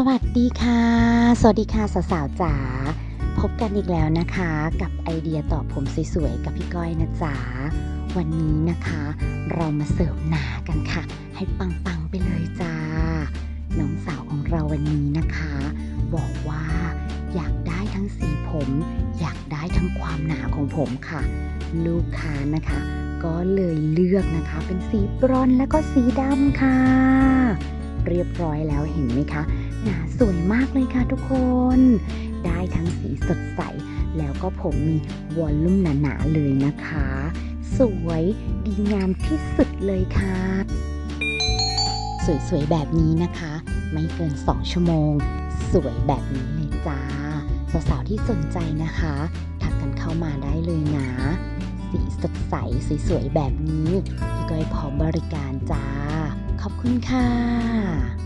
สวัสดีค่ะ สวัสดีค่ะสาวๆจ๋า พบกันอีกแล้วนะคะ กับไอเดียต่อผมสวยๆ กับพี่ก้อยนะจ๊ะวันนี้นะคะ เรามาเสริมหนากันค่ะ ให้ปังๆไปเลยจ้า น้องสาวของเราวันนี้นะคะ บอกว่าอยากได้ทั้งสีผม อยากได้ทั้งความหนาของผมค่ะ ลูกค้านะคะ ก็เลยเลือกนะคะ เป็นสีบรอนและก็สีดำค่ะ เรียบร้อยแล้วเห็นไหมคะ หนาสวยมากเลยค่ะทุกคน ได้ทั้งสีสดใส แล้วก็ผมมีวอลลุ่มหนาๆเลยนะคะ สวยดีงามที่สุดเลยค่ะ สวยๆแบบนี้นะคะ ไม่เกิน 2 ชั่วโมง สวยแบบนี้เลยจ้า สาวๆที่สนใจนะคะทักกันเข้ามาได้เลยนะสีสดใสสวยๆแบบนี้ พี่ก้อยพร้อมบริการจ้า ขอบคุณค่ะ